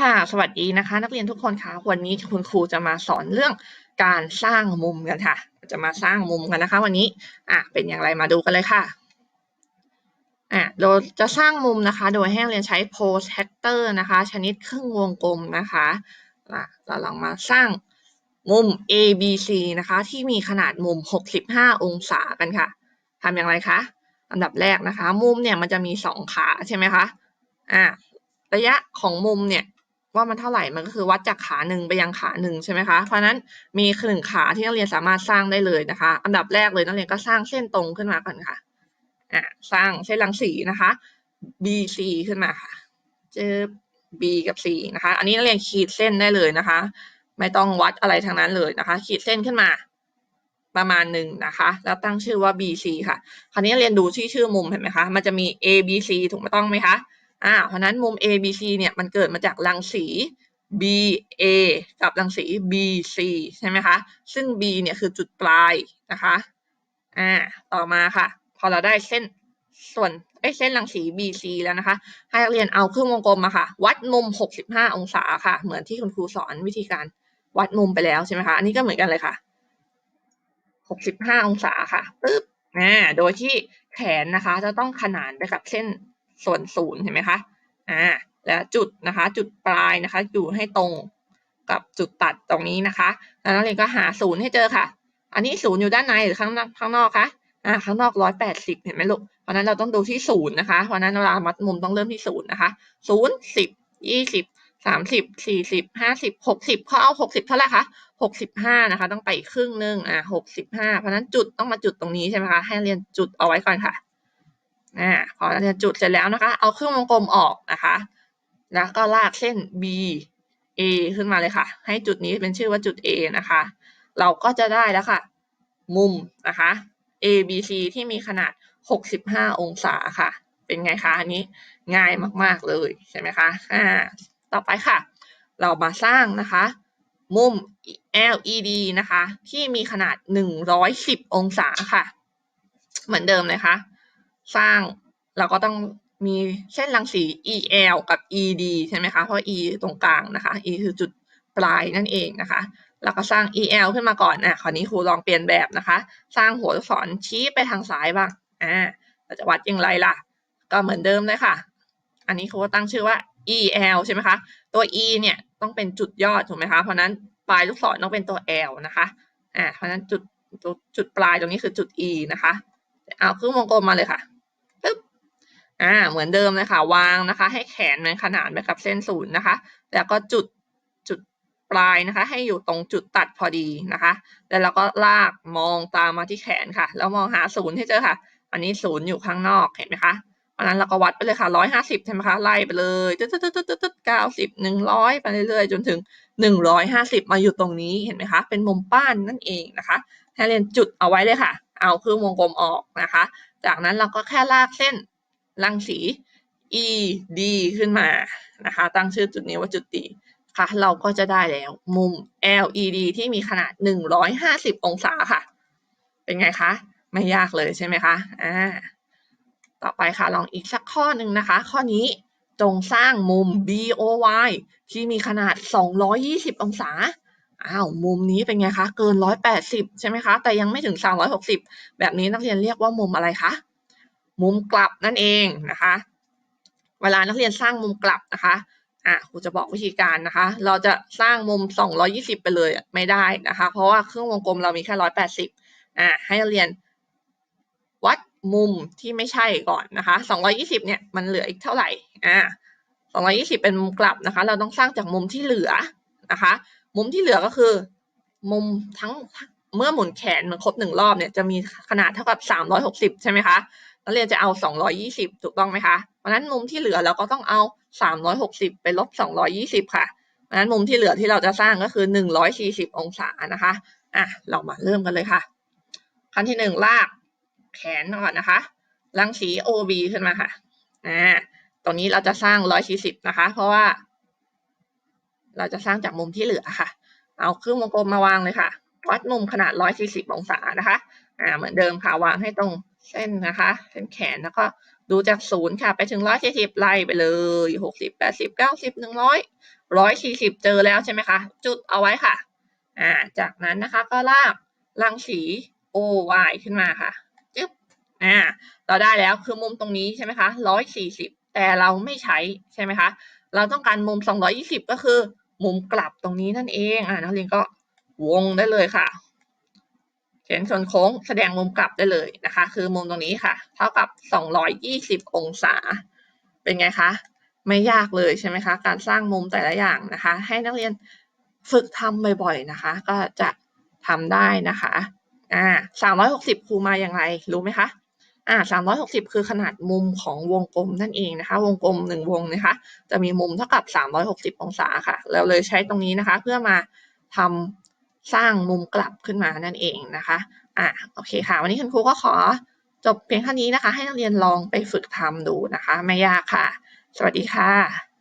ค่ะ สวัสดีนะคะ นักเรียนทุกคนค่ะวันนี้คุณครูจะมาสอนเรื่องการสร้างมุมกันค่ะ จะมาสร้างมุมกันนะคะ วันนี้อะเป็นอย่างไรมาดูกันเลยค่ะอะเราจะสร้างมุมนะคะ โดยให้นักเรียนใช้ protractor นะคะ ชนิดครึ่งวงกลมนะคะอะเราลองมาสร้างมุม ABC นะคะ ที่มีขนาดมุม 65 องศากันค่ะทำอย่างไรคะอันดับแรกนะคะ มุมเนี่ยมันจะมีสองขาใช่ไหมคะอะระยะของมุมเนี่ย ว่ามันเท่าไหร่มันก็คือวัดจากขาหนึ่งไปยังขาหนึ่งใช่ไหมคะเพราะนั้นมีหนึ่งขาที่นักเรียนสามารถสร้างได้เลยนะคะ อันดับแรกเลยนักเรียนก็สร้างเส้นตรงขึ้นมาก่อนค่ะอะสร้างเส้นรังสีนะคะ BC ขึ้นมาค่ะเจอ B กับ C นะคะ อันนี้นักเรียนขีดเส้นได้เลยนะคะ ไม่ต้องวัดอะไรทั้งนั้นเลยนะคะ ขีดเส้นขึ้นมาประมาณหนึ่งนะคะ แล้วตั้งชื่อว่า BC ค่ะ คราวนี้เรียนดูที่ชื่อมุมเห็นไหมคะ มันจะมี ABC ถูกไม่ต้องไหมคะ อ่าเพราะนั้นมุม ABC เนี่ยมันเกิดมาจากรังสี BA กับรังสี BC ใช่ไหมคะ ซึ่ง B เนี่ยคือจุดปลายนะคะอ่าต่อมาค่ะ พอเราได้เส้นส่วนเอ้เส้นรังสี BC แล้วนะคะ ให้นักเรียนเอาเครื่องวงกลมมาค่ะ วัดมุม 65 องศาค่ะ เหมือนที่คุณครูสอนวิธีการวัดมุมไปแล้วใช่ไหมคะ อันนี้ก็เหมือนกันเลยค่ะ 65 องศาค่ะปึ๊บอ่าโดยที่แขนนะคะ จะต้องขนานไปกับเส้น ส่วนศูนย์เห็นไหมคะอ่าและจุดนะคะจุดปลายนะคะ อยู่ให้ตรงกับจุดตัดตรงนี้นะคะ แล้วนักเรียนก็หาศูนย์ให้เจอค่ะ อันนี้ศูนย์อยู่ด้านในหรือข้างนอกข้างนอกคะอ่าข้างนอกร้อยแปดสิบเห็นไหมลูกเพราะนั้นเราต้องดูที่ศูนย์นะคะ เพราะนั้นเวลามัดมุมต้องเริ่มที่ศูนย์นะคะศูนย์สิบยี่สิบสามสิบสี่สิบห้าสิบหกสิบเขาเอาหกสิบเท่าไหร่คะหกสิบห้านะคะ ต้องไปครึ่งหนึ่งอ่าหกสิบห้าเพราะนั้นจุดต้องมาจุดตรงนี้ใช่ไหมคะให้เรียนจุดเอาไว้ก่อนค่ะ อ่าพอเรียนจุดเสร็จแล้วนะคะ เอาเครื่องวงกลมออกนะคะ แล้วก็ลากเส้น B A ขึ้นมาเลยค่ะ ให้จุดนี้เป็นชื่อว่าจุด A นะคะ เราก็จะได้แล้วค่ะ มุมนะคะ A B C ที่มีขนาด 65 องศาค่ะ เป็นไงคะอันนี้ง่ายมาก ๆ เลยใช่ไหมคะอ่าต่อไปค่ะ เรามาสร้างนะคะ มุม LED นะคะ ที่มีขนาด 110 องศาค่ะ เหมือนเดิมเลยค่ะ สร้างเราก็ต้องมีเส้นรังสี EL กับ ED ใช่ไหมคะ เพราะ E ตรงกลางนะคะ E คือจุดปลายนั่นเองนะคะแล้วก็สร้าง EL ขึ้นมาก่อนอะคราวนี้ครูลองเปลี่ยนแบบนะคะ สร้างหัวลูกศรชี้ไปทางซ้ายบ้างอ่าเราจะวัดอย่างไรล่ะ ก็เหมือนเดิมเลยค่ะ อันนี้ครูก็ตั้งชื่อว่า EL ใช่ไหมคะ ตัว E เนี่ยต้องเป็นจุดยอดถูกไหมคะ เพราะนั้นปลายลูกศรต้องเป็นตัว L นะคะ อ่า เพราะนั้นจุดจุดปลายตรงนี้คือจุด E นะคะ เอาเครื่องวงกลมมาเลยค่ะ อ่าเหมือนเดิมเลยค่ะ วางนะคะ ให้แขนมันขนานไปกับเส้นศูนย์นะคะ แล้วก็จุดจุดปลายนะคะ ให้อยู่ตรงจุดตัดพอดีนะคะ แล้วเราก็ลากมองตามมาที่แขนค่ะ แล้วมองหาศูนย์ให้เจอค่ะ อันนี้ศูนย์อยู่ข้างนอกเห็นไหมคะเพราะนั้นเราก็วัดไปเลยค่ะร้อยห้าสิบใช่ไหมคะไล่ไปเลยตึ๊ดตึ๊ดตึ๊ดตึ๊ดตึ๊ดเก้าสิบหนึ่งร้อยไปเรื่อยๆ จนถึงหนึ่งร้อยห้าสิบมาอยู่ตรงนี้เห็นไหมคะ เป็นมุมป้านนั่นเองนะคะให้เรียนจุดเอาไว้เลยค่ะ เอาคือวงกลมออกนะคะ จากนั้นเราก็แค่ลากเส้น รังสี E D ขึ้นมานะคะ ตั้งชื่อจุดนี้ว่าจุด D ค่ะ เราก็จะได้แล้วมุม LED ที่มีขนาด 150 องศาค่ะ เป็นไงคะ ไม่ยากเลยใช่ไหมคะอ่าต่อไปค่ะ ลองอีกสักข้อหนึ่งนะคะ ข้อนี้จงสร้างมุม BOY ที่มีขนาด 220 องศา อ้าว มุมนี้เป็นไงคะ เกิน 180 ใช่ไหมคะ แต่ยังไม่ถึง 360 แบบนี้นักเรียนเรียกว่ามุมอะไรคะ มุมกลับนั่นเองนะคะ เวลานักเรียนสร้างมุมกลับนะคะอะครูจะบอกวิธีการนะคะ เราจะสร้างมุม 220 ไปเลยไม่ได้นะคะ เพราะว่าเครื่องวงกลมเรามีแค่ 180อะให้นักเรียนวัดมุมที่ไม่ใช่ก่อนนะคะ 220 เนี่ยมันเหลืออีกเท่าไหร่อ่า220 เป็นมุมกลับนะคะ เราต้องสร้างจากมุมที่เหลือนะคะ มุมที่เหลือก็คือ มุมทั้งเมื่อหมุนแขนมันครบหนึ่งรอบเนี่ยจะมีขนาดเท่ากับ 360 ใช่ไหมคะ นักเรียนจะเอา 220 ถูกต้องไหมคะ เพราะนั้นมุมที่เหลือเราก็ต้องเอา 360 ไปลบ 220 ค่ะเพราะนั้นมุมที่เหลือที่เราจะสร้างก็คือ 140 องศานะคะ อะ เรามาเริ่มกันเลยค่ะ ขั้นที่หนึ่งลากแขนก่อนนะคะรังสี OB ขึ้นมาค่ะ อ่า ตรงนี้เราจะสร้าง 140 นะคะ เพราะว่า เราจะสร้างจากมุมที่เหลือค่ะ เอาเครื่องวงกลมมาวางเลยค่ะ วัดมุมขนาด 140 องศานะคะ อ่า เหมือนเดิมค่ะ วางให้ตรง เส้นนะคะเส้นแขนแล้วก็ดูจากศูนย์ค่ะ ไปถึงร้อยสี่สิบไล่ไปเลยหกสิบแปดสิบเก้าสิบหนึ่งร้อยร้อยสี่สิบเจอแล้วใช่ไหมคะ จุดเอาไว้ค่ะ อ่า จากนั้นนะคะก็ลากรังสี OY ขึ้นมาค่ะจึ๊บอ่า เราได้แล้วคือมุมตรงนี้ใช่ไหมคะร้อยสี่สิบแต่เราไม่ใช้ใช่ไหมคะ เราต้องการมุมสองร้อยี่สิบก็คือ มุมกลับตรงนี้นั่นเอง อ่านักเรียนก็วงได้เลยค่ะ ขียนส่วนโค้งแสดงมุมกลับได้เลยนะคะ คือมุมตรงนี้ค่ะ เท่ากับ 220 องศา เป็นไงคะ ไม่ยากเลยใช่ไหมคะ การสร้างมุมแต่ละอย่างนะคะ ให้นักเรียนฝึกทำบ่อยๆนะคะ ก็จะทำได้นะคะอ่า360 ครูมาอย่างไรรู้ไหมคะอ่า360 คือขนาดมุมของวงกลมนั่นเองนะคะ วงกลมหนึ่งวงนะคะ จะมีมุมเท่ากับ 360 องศาค่ะ เราเลยใช้ตรงนี้นะคะ เพื่อมาทำ สร้างมุมกลับขึ้นมานั่นเองนะคะอะโอเคค่ะ วันนี้คุณครูก็ขอจบเพียงเท่านี้นะคะ ให้นักเรียนลองไปฝึกทำดูนะคะ ไม่ยากค่ะ สวัสดีค่ะ